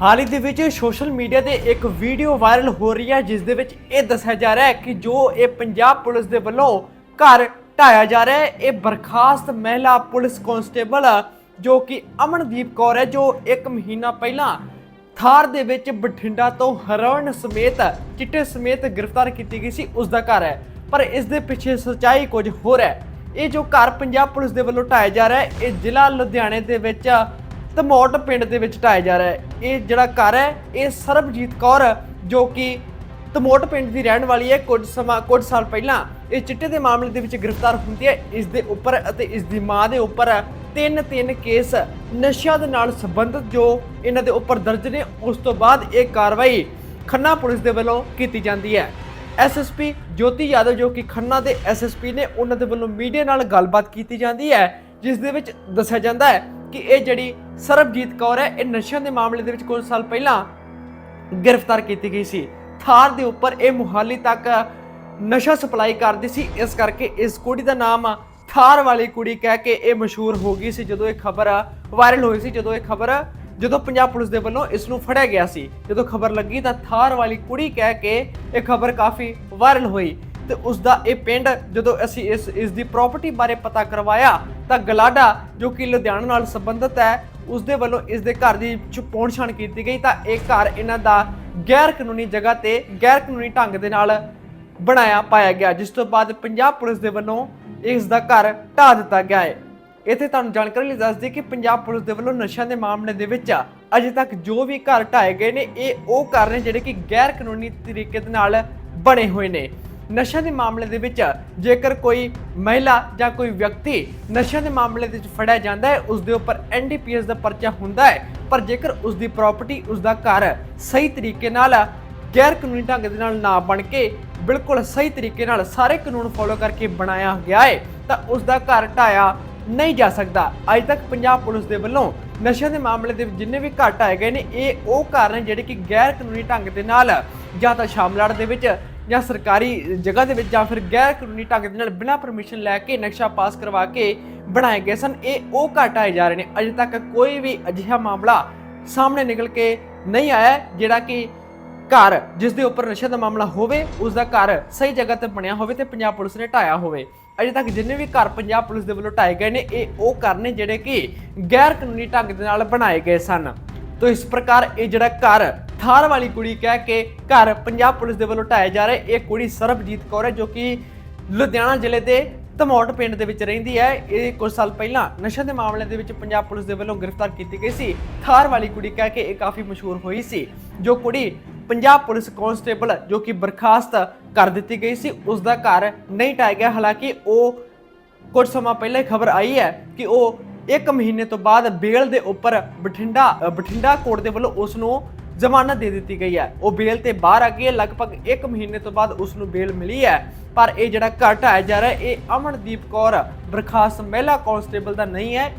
ਹਾਲ ਹੀ ਦੇ ਵਿੱਚ social media ਤੇ ਇੱਕ ਵੀਡੀਓ ਵਾਇਰਲ ਹੋ ਰਹੀ ਹੈ, ਜਿਸ ਦੇ ਵਿੱਚ ਇਹ ਦੱਸਿਆ ਜਾ ਰਿਹਾ ਹੈ ਕਿ ਜੋ ਇਹ ਪੰਜਾਬ ਪੁਲਿਸ ਦੇ ਵੱਲੋਂ ਘਰ ਢਾਇਆ ਜਾ ਰਿਹਾ ਹੈ, ਇਹ ਬਰਖਾਸਤ ਮਹਿਲਾ ਪੁਲਿਸ ਕਾਂਸਟੇਬਲ ਜੋ ਕਿ ਅਮਨਦੀਪ ਕੌਰ ਹੈ, ਜੋ 1 ਮਹੀਨਾ ਪਹਿਲਾਂ ਥਾਰ ਦੇ ਵਿੱਚ ਬਠਿੰਡਾ ਤੋਂ ਹਰਣ ਸਮੇਤ, ਚਿੱਟੇ ਸਮੇਤ ਗ੍ਰਿਫਤਾਰ ਕੀਤੀ ਗਈ ਸੀ, ਉਸ ਦਾ ਘਰ ਹੈ। ਪਰ ਇਸ ਦੇ ਪਿੱਛੇ ਸੱਚਾਈ ਕੁਝ ਹੋਰ ਹੈ। ਇਹ ਜੋ ਘਰ ਪੰਜਾਬ ਪੁਲਿਸ ਦੇ ਵੱਲੋਂ ਢਾਇਆ ਜਾ ਰਿਹਾ ਹੈ, ਇਹ ਜ਼ਿਲ੍ਹਾ ਲੁਧਿਆਣੇ ਦੇ ਵਿੱਚ ਧਮੋਟ ਪਿੰਡ ਦੇ ਵਿੱਚ ਢਾਇਆ ਜਾ ਰਿਹਾ ਹੈ। ਇਹ ਜਿਹੜਾ ਘਰ ਹੈ, ਇਹ ਸਰਬਜੀਤ ਕੌਰ ਜੋ ਕਿ ਧਮੋਟ ਪਿੰਡ ਦੀ ਰਹਿਣ ਵਾਲੀ ਹੈ। ਕੁਝ ਸਮਾਂ, ਕੁਝ ਸਾਲ ਪਹਿਲਾਂ ਇਹ ਚਿੱਟੇ ਦੇ ਮਾਮਲੇ ਦੇ ਵਿੱਚ ਗ੍ਰਿਫਤਾਰ ਹੁੰਦੀ ਹੈ। ਇਸ ਦੇ ਉੱਪਰ ਅਤੇ ਇਸ ਦੀ ਮਾਂ ਦੇ ਉੱਪਰ ਤਿੰਨ ਤਿੰਨ ਕੇਸ ਨਸ਼ਿਆਂ ਦੇ ਨਾਲ ਸੰਬੰਧਿਤ ਜੋ ਇਹਨਾਂ ਦੇ ਉੱਪਰ ਦਰਜ ਨੇ, ਉਸ ਤੋਂ ਬਾਅਦ ਇਹ ਕਾਰਵਾਈ ਖੰਨਾ ਪੁਲਿਸ ਦੇ ਵੱਲੋਂ ਕੀਤੀ ਜਾਂਦੀ ਹੈ। ਐਸਐਸਪੀ ਜੋਤੀ ਯਾਦਵ, ਜੋ ਕਿ ਖੰਨਾ ਦੇ ਐਸਐਸਪੀ ਨੇ, ਉਹਨਾਂ ਦੇ ਵੱਲੋਂ ਮੀਡੀਆ ਨਾਲ ਗੱਲਬਾਤ ਕੀਤੀ ਜਾਂਦੀ ਹੈ, ਜਿਸ ਦੇ ਵਿੱਚ ਦੱਸਿਆ ਜਾਂਦਾ ਹੈ ਕਿ ਇਹ ਜਿਹੜੀ ਸਰਬਜੀਤ ਕੌਰ ਹੈ, ਇਹ ਨਸ਼ਿਆਂ ਦੇ ਮਾਮਲੇ ਦੇ ਵਿੱਚ ਕੁਝ ਸਾਲ ਪਹਿਲਾਂ ਗ੍ਰਿਫਤਾਰ ਕੀਤੀ ਗਈ ਸੀ। ਥਾਰ ਦੇ ਉੱਪਰ ਇਹ ਮੁਹਾਲੀ ਤੱਕ ਨਸ਼ਾ ਸਪਲਾਈ ਕਰਦੀ ਸੀ। ਇਸ ਕਰਕੇ ਇਸ ਕੁੜੀ ਦਾ ਨਾਮ ਥਾਰ ਵਾਲੀ ਕੁੜੀ ਕਹਿ ਕੇ ਇਹ ਮਸ਼ਹੂਰ ਹੋ ਗਈ ਸੀ, ਜਦੋਂ ਇਹ ਖਬਰ ਵਾਇਰਲ ਹੋਈ ਸੀ, ਜਦੋਂ ਇਹ ਖਬਰ ਜਦੋਂ ਪੰਜਾਬ ਪੁਲਿਸ ਦੇ ਵੱਲੋਂ ਇਸ ਨੂੰ ਫੜਿਆ ਗਿਆ ਸੀ। ਜਦੋਂ ਖਬਰ ਲੱਗੀ ਤਾਂ ਥਾਰ ਵਾਲੀ ਕੁੜੀ ਕਹਿ ਕੇ ਇਹ ਖਬਰ ਕਾਫੀ ਵਾਇਰਲ ਹੋਈ। ਤੇ ਉਸ ਦਾ ਇਹ ਪਿੰਡ ਜਦੋਂ ਅਸੀਂ ਇਸ ਇਸ ਦੀ ਪ੍ਰਾਪਰਟੀ ਬਾਰੇ ਪਤਾ ਕਰਵਾਇਆ ਤਾਂ ਗਲਾਡਾ, ਜੋ ਕਿ ਲੁਧਿਆਣਾ ਨਾਲ ਸੰਬੰਧਿਤ ਹੈ ਉਸ ਦੇ ਵੱਲੋਂ ਇਸ ਦੇ ਘਰ ਦੀ ਚੁਪੌਣ ਛਾਣ ਕੀਤੀ ਗਈ ਤਾਂ ਇਹ ਘਰ ਇਹਨਾਂ ਦਾ ਗੈਰ ਕਾਨੂੰਨੀ ਜਗ੍ਹਾ ਤੇ ਗੈਰ ਕਾਨੂੰਨੀ ਢੰਗ ਦੇ ਨਾਲ ਬਣਾਇਆ, ਪਾਇਆ ਗਿਆ, ਜਿਸ ਤੋਂ ਬਾਅਦ ਪੰਜਾਬ ਪੁਲਿਸ ਦੇ ਵੱਲੋਂ ਇਸ ਦਾ ਘਰ ਢਾਹ ਦਿੱਤਾ ਗਿਆ ਹੈ। ਇੱਥੇ ਤੁਹਾਨੂੰ ਜਾਣਕਾਰੀ ਲਈ ਦੱਸ ਦਈਏ ਕਿ ਪੰਜਾਬ ਪੁਲਿਸ ਦੇ ਵੱਲੋਂ ਨਸ਼ਿਆਂ ਦੇ ਮਾਮਲੇ ਦੇ ਵਿੱਚ ਅਜੇ ਤੱਕ ਜੋ ਵੀ ਘਰ ਢਾਏ ਗਏ ਨੇ, ਇਹ ਉਹ ਘਰ ਨੇ ਜਿਹੜੇ ਕਿ ਗੈਰ ਕਾਨੂੰਨੀ ਤਰੀਕੇ ਦੇ ਨਾਲ ਬਣੇ ਹੋਏ ਨੇ। ਨਸ਼ਿਆਂ ਦੇ ਮਾਮਲੇ ਦੇ ਵਿੱਚ ਜੇਕਰ ਕੋਈ ਮਹਿਲਾ ਜਾਂ ਕੋਈ ਵਿਅਕਤੀ ਨਸ਼ਿਆਂ ਦੇ ਮਾਮਲੇ ਦੇ ਵਿੱਚ ਫੜਿਆ ਜਾਂਦਾ ਹੈ ਉਸ ਦੇ ਉੱਪਰ ਐਨਡੀਪੀਐਸ ਦਾ ਪਰਚਾ ਹੁੰਦਾ ਹੈ। ਪਰ ਜੇਕਰ ਉਸ ਦੀ ਪ੍ਰਾਪਰਟੀ ਉਸ ਦਾ ਘਰ ਸਹੀ ਤਰੀਕੇ ਨਾਲ, ਗੈਰ ਕਾਨੂੰਨੀ ਢੰਗ ਦੇ ਨਾਲ ਨਾ ਬਣ ਕੇ ਬਿਲਕੁਲ ਸਹੀ ਤਰੀਕੇ ਨਾਲ ਸਾਰੇ ਕਾਨੂੰਨ ਫੋਲੋ ਕਰਕੇ ਬਣਾਇਆ ਗਿਆ ਹੈ, ਤਾਂ ਉਸ ਦਾ ਘਰ ਢਾਇਆ ਨਹੀਂ ਜਾ ਸਕਦਾ। ਅੱਜ ਤੱਕ ਪੰਜਾਬ ਪੁਲਿਸ ਦੇ ਵੱਲੋਂ ਨਸ਼ਿਆਂ ਦੇ ਮਾਮਲੇ ਦੇ ਜਿੰਨੇ ਵੀ ਘਰ ਢਾਏ ਗਏ ਨੇ, ਇਹ ਉਹ ਘਰ ਨੇ ਜਿਹੜੇ ਕਿ ਗੈਰ ਕਾਨੂੰਨੀ ਢੰਗ ਦੇ ਨਾਲ ਜਾਂ ਤਾਂ ਸ਼ਾਮਲਾੜ ਦੇ ਵਿੱਚ ਜਾਂ ਸਰਕਾਰੀ ਜਗ੍ਹਾ ਦੇ ਵਿੱਚ ਜਾਂ ਫਿਰ ਗੈਰ ਕਾਨੂੰਨੀ ਢੰਗ ਦੇ ਨਾਲ ਬਿਨਾਂ ਪਰਮਿਸ਼ਨ ਲੈ ਕੇ ਨਕਸ਼ਾ ਪਾਸ ਕਰਵਾ ਕੇ ਬਣਾਏ ਗਏ ਸਨ, ਇਹ ਉਹ ਘਰ ਢਾਏ ਜਾ ਰਹੇ ਨੇ। ਅਜੇ ਤੱਕ ਕੋਈ ਵੀ ਅਜਿਹਾ ਮਾਮਲਾ ਸਾਹਮਣੇ ਨਿਕਲ ਕੇ ਨਹੀਂ ਆਇਆ, ਜਿਹੜਾ ਕਿ ਘਰ ਜਿਸ ਦੇ ਉੱਪਰ ਨਸ਼ੇ ਦਾ ਮਾਮਲਾ ਹੋਵੇ, ਉਸ ਦਾ ਘਰ ਸਹੀ ਜਗ੍ਹਾ ਤੇ ਬਣਿਆ ਹੋਵੇ ਤੇ ਪੰਜਾਬ ਪੁਲਿਸ ਨੇ ਢਾਇਆ ਹੋਵੇ। ਅਜੇ ਤੱਕ ਜਿੰਨੇ ਵੀ ਘਰ ਪੰਜਾਬ ਪੁਲਿਸ ਦੇ ਵੱਲੋਂ ਢਾਏ ਗਏ ਨੇ, ਇਹ ਉਹ ਘਰ ਨੇ ਜਿਹੜੇ ਕਿ ਗੈਰ ਕਾਨੂੰਨੀ ਢੰਗ ਦੇ ਨਾਲ ਬਣਾਏ ਗਏ ਸਨ। ਤੋ ਇਸ ਪ੍ਰਕਾਰ ਇਹ ਜਿਹੜਾ ਘਰ ਥਾਰ ਵਾਲੀ ਕੁੜੀ ਕਹਿ ਕੇ ਘਰ ਪੰਜਾਬ ਪੁਲਿਸ ਦੇ ਵੱਲੋਂ ਢਾਇਆ ਜਾ ਰਿਹਾ। ਇਹ ਕੁੜੀ ਸਰਬਜੀਤ ਕੌਰ ਹੈ, ਜੋ ਕਿ ਲੁਧਿਆਣਾ ਜ਼ਿਲ੍ਹੇ ਦੇ ਧਮੋਟ ਪਿੰਡ ਦੇ ਵਿੱਚ ਰਹਿੰਦੀ ਹੈ। ਇਹ ਕੁਝ ਸਾਲ ਪਹਿਲਾਂ ਨਸ਼ੇ ਦੇ ਮਾਮਲੇ ਦੇ ਵਿੱਚ ਪੰਜਾਬ ਪੁਲਿਸ ਦੇ ਵੱਲੋਂ ਗ੍ਰਿਫਤਾਰ ਕੀਤੀ ਗਈ ਸੀ। ਥਾਰ ਵਾਲੀ ਕੁੜੀ ਕਹਿ ਕੇ ਇਹ ਕਾਫੀ ਮਸ਼ਹੂਰ ਹੋਈ ਸੀ। ਜੋ ਕੁੜੀ ਪੰਜਾਬ ਪੁਲਿਸ ਕਾਂਸਟੇਬਲ ਜੋ ਕਿ ਬਰਖਾਸਤ ਕਰ ਦਿੱਤੀ ਗਈ ਸੀ, ਉਸ ਦਾ ਘਰ ਨਹੀਂ ਢਾਇਆ ਗਿਆ। ਹਾਲਾਂਕਿ ਉਹ ਕੁਝ ਸਮਾਂ ਪਹਿਲਾਂ ਖਬਰ ਆਈ ਹੈ ਕਿ ਉਹ ਇੱਕ ਮਹੀਨੇ ਤੋਂ ਬਾਅਦ ਬੇਲ ਦੇ ਉੱਪਰ ਬਠਿੰਡਾ ਬਠਿੰਡਾ ਕੋਰਟ ਦੇ ਵੱਲੋਂ ਉਸ ਨੂੰ ਜ਼ਮਾਨਤ ਦੇ ਦਿੱਤੀ ਗਈ ਹੈ। ਉਹ ਬੇਲ ਤੇ ਬਾਹਰ ਆ ਗਈ ਹੈ। ਲਗਭਗ 1 ਮਹੀਨੇ ਤੋਂ ਬਾਅਦ ਉਸ ਨੂੰ ਬੇਲ ਮਿਲੀ ਹੈ। ਪਰ ਇਹ ਜਿਹੜਾ ਘਰ ਜਾ ਰਿਹਾ, ਇਹ ਅਮਨਦੀਪ ਕੌਰ ਬਰਖਾਸਤ ਮਹਿਲਾ ਕਾਂਸਟੇਬਲ ਦਾ ਨਹੀਂ ਹੈ।